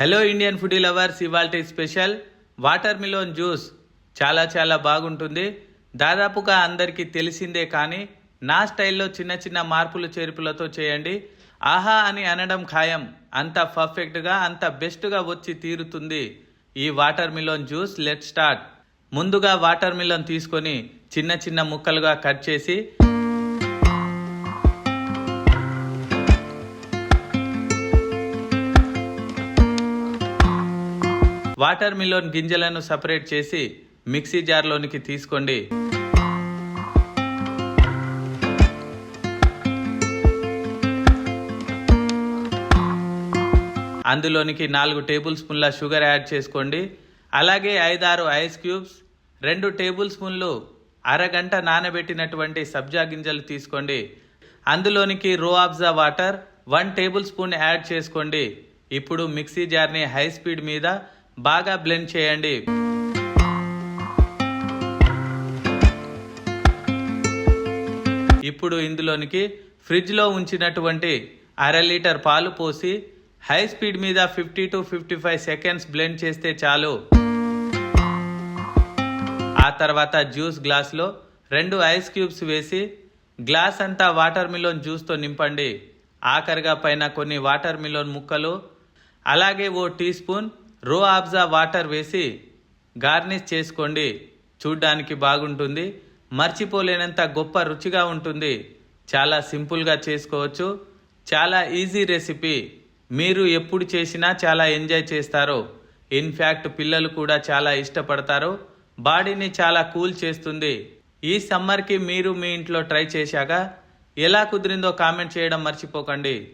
Hello Indian foodie lovers ఇవాల్టి special water melon juice చాలా చాలా బాగుంటుంది. దాదాపుగా అందరికీ తెలిసిందే కానీ నా స్టైల్లో చిన్న చిన్న మార్పులు చేర్పులతో చేయండి. ఆహా అని అనడం ఖాయం. అంత పర్ఫెక్ట్గా అంత బెస్ట్గా వచ్చి తీరుతుంది ఈ water melon juice let start ముందుగా వాటర్ మిలోన్ తీసుకొని చిన్న చిన్న ముక్కలుగా కట్ చేసి వాటర్ మిలోన్ గింజలను సపరేట్ చేసి మిక్సీ జార్లోనికి తీసుకోండి. అందులోనికి నాలుగు టేబుల్ స్పూన్ల షుగర్ యాడ్ చేసుకోండి. అలాగే ఐదారు ఐస్ క్యూబ్స్ రెండు టేబుల్ స్పూన్లు అరగంట నానబెట్టినటువంటి సబ్జా గింజలు తీసుకోండి. అందులోనికి Rooh Afza water one tablespoon add చేసుకోండి. ఇప్పుడు మిక్సీ జార్ని హై స్పీడ్ మీద బాగా బ్లెండ్ చేయండి. ఇప్పుడు ఇందులోనికి ఫ్రిడ్జ్లో ఉంచినటువంటి అర లీటర్ పాలు పోసి హై స్పీడ్ మీద fifty to fifty five seconds blend చేస్తే చాలు. ఆ తర్వాత జ్యూస్ గ్లాస్లో రెండు ఐస్ క్యూబ్స్ వేసి గ్లాస్ అంతా వాటర్ మిలోన్ జ్యూస్తో నింపండి. ఆఖరిగా పైన కొన్ని వాటర్ మిలోన్ ముక్కలు అలాగే ఓ టీ స్పూన్ రో ఆబ్జా వాటర్ వేసి గార్నిష్ చేసుకోండి. చూడ్డానికి బాగుంటుంది. మర్చిపోలేనంత గొప్ప రుచిగా ఉంటుంది. చాలా సింపుల్గా చేసుకోవచ్చు. చాలా ఈజీ రెసిపీ. మీరు ఎప్పుడు చేసినా చాలా ఎంజాయ్ చేస్తారు. ఇన్ఫ్యాక్ట్ పిల్లలు కూడా చాలా ఇష్టపడతారు. బాడీని చాలా కూల్ చేస్తుంది. ఈ సమ్మర్కి మీరు మీ ఇంట్లో ట్రై చేశాక ఎలా కుదిరిందో కామెంట్ చేయడం మర్చిపోకండి.